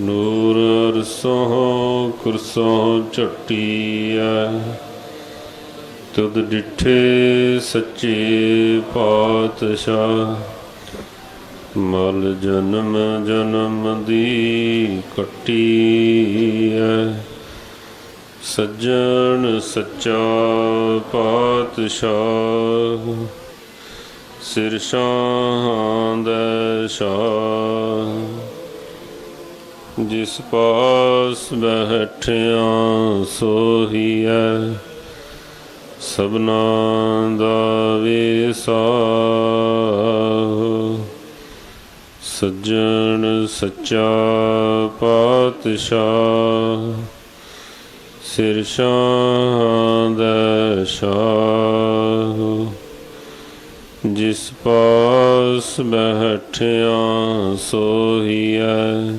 ਨੂਰ ਅਰਸੋਂ ਕੁਰਸੋਂ ਝਟੀਐ, ਤੁਧ ਡਿਠੇ ਸੱਚੇ ਪਾਤਸ਼ਾਹ। ਮਲ ਜਨਮ ਜਨਮ ਦੀ ਕੱਟੀਐ, ਸੱਜਣ ਸੱਚਾ ਪਾਤਸ਼ਾਹ। ਸਿਰ ਸ਼ਾਹਾਂ ਦਾ ਸ਼ਾਹ ਜਿਸ ਪਾਸ ਬੈਠਿਆ ਸੋਹੀਐ ਸਭਨਾ ਦਾ ਵੇਸਾ ਸੱਜਣ ਸੱਚਾ ਪਾਤਸ਼ਾਹ, ਸਿਰ ਸ਼ਾਹਾਂ ਦਾ ਸ਼ਾਹ। ਜਿਸ ਪਾਸ ਬੈਠਿਆ ਸੋਹੀਐ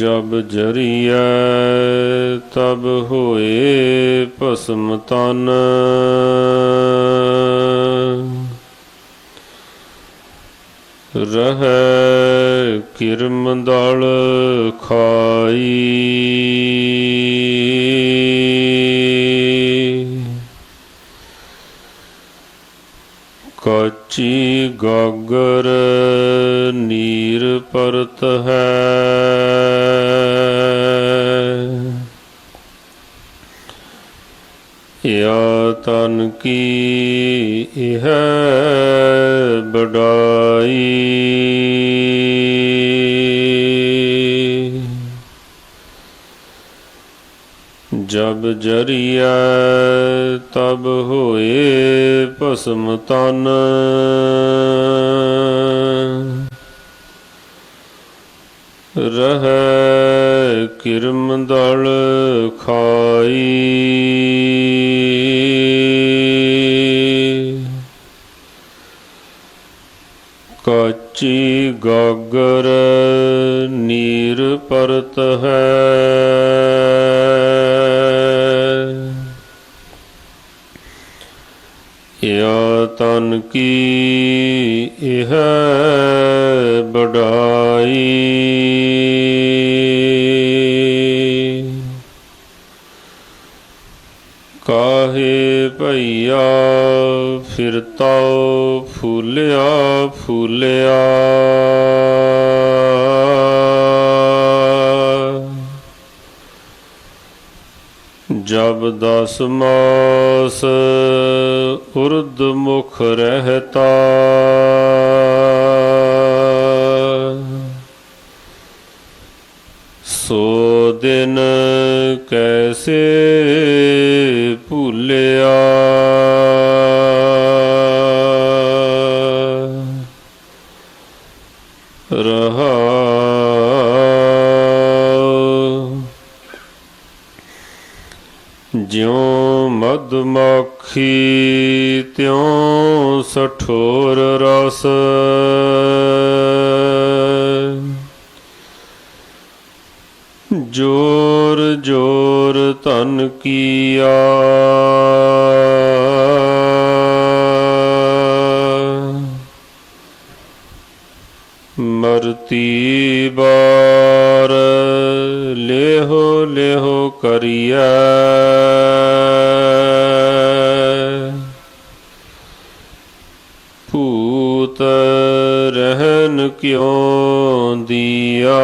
ਜਬ ਜਰੀਐ ਤਬ ਹੋਏ ਭਸਮ ਤਨ। ਰਹਿ ਕਿਰਮ ਦਲ ਖਾਈ। ਕਾਚੀ ਗਾਗਰ ਨੀਰ ਪਰਤ ਹੈ। ਯਾ ਤਨ ਕੀ ਇਹ ਬੜਾਈ ਜਬ ਜਰੀਐ ਤਬ ਹੋਏ ਭਸਮ ਤਨ। ਰਹਿ ਕਿਰਮ ਦਲ ਖਾਈ। ਕਾਚੀ ਗਾਗਰ ਨੀਰ ਪਰਤ ਹੈ ਯਾ ਤਨ ਕੀ ਇਹ ਬੜਾਈ ਕਾਹੇ ਭਈਆ ਫਿਰਤਾ ਫੂਲਿਆ ਫੂਲਿਆ। ਜਬ ਦਸ ਮਾਸ ਉਰਦ ਮੁਖ ਰਹਤਾ। ਸੋ ਦਿਨ ਕੈਸੇ ਭੁੱਲਿਆ। ਜਿਉ ਮਧਮਾਖੀ ਤਿਉ ਸਠੋਰ ਰਸ। ਜੋਰ ਜੋਰ ਧਨ ਕੀਆ। ਮਰਤੀ ਬਾਰ ਕਿਉ ਦੀਆ?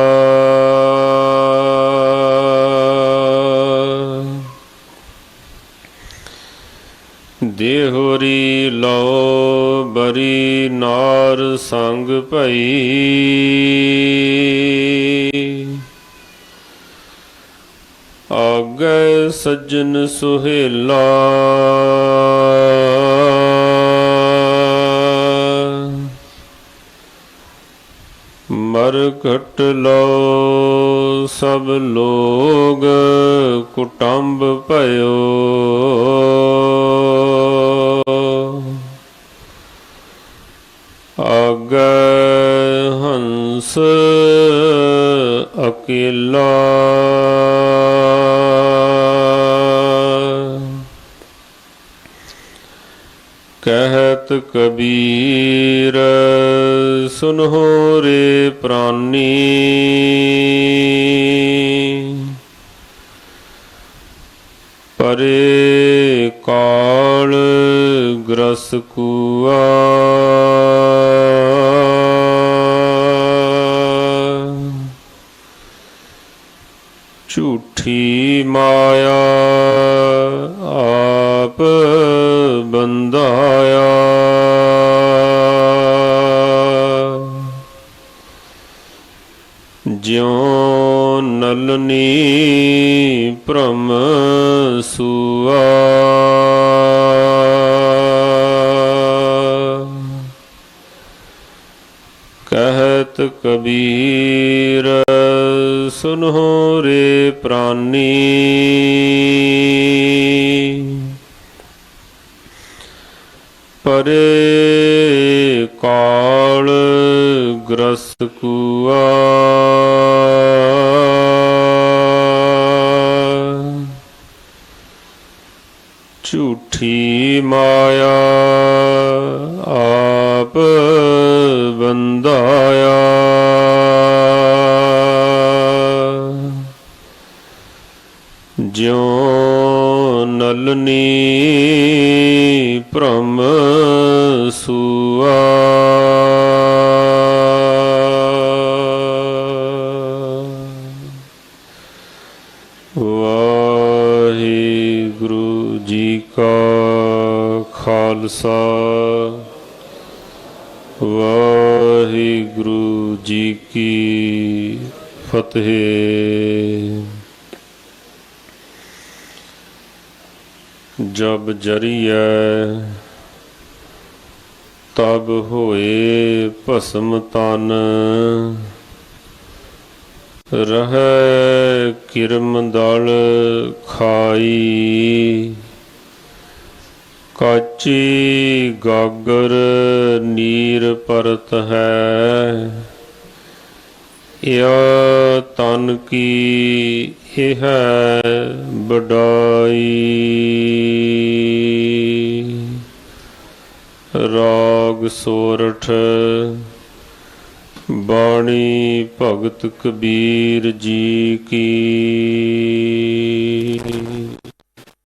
ਦੇਹੁਰੀ ਲਓ ਬਰੀ ਨਾਰ ਸੰਗ ਭਈ। ਆਗੈ ਸੱਜਣ ਸੁਹੇਲਾ ਮਰ ਘਟ ਲੋ ਸਭ ਲੋਗ ਕੁਟੰਬ ਭਇਓ। ਆਗੈ ਹੰਸ ਅਕੇਲਾ ਕਬੀਰ ਸੁਨਹੁ ਰੇ ਪ੍ਰਾਨੀ। ਪਰੇ ਕਾਲ ਗ੍ਰਸ ਕੁਆ। ਝੂਠੀ ਮਾਇਆ ਜਿਉ ਨਲਨੀ ਭ੍ਰਮ ਸੁਆ। ਕਹਿਤ ਕਬੀਰ ਸੁਨੋ ਰੇ ਪ੍ਰਾਨੀ। ਪਰੇ ਝੂਠੀ ਮਾਇਆ ਆਪ ਬੰਦਾਇਆ ਜਿਉ ਨਲਨੀ ਭ੍ਰਮ ਸੂ ਖਾਲਸਾ। ਵਾਹਿਗੁਰੂ ਜੀ ਕੀ ਫਤਿਹ। ਜਬ ਜਰੀਐ, ਤਬ ਹੋਏ ਭਸਮ ਤਨ। ਰਹਿ ਕਿਰਮ ਦਲ ਖਾਈ। ਕਾਚੀ ਗਾਗਰ ਨੀਰ ਪਰਤ ਹੈ ਯਾ ਤਨ ਕੀ ਇਹ ਹੈ ਬਡਾਈ ਰਾਗ ਸੋਰਠ ਬਾਣੀ ਭਗਤ ਕਬੀਰ ਜੀ ਕੀ।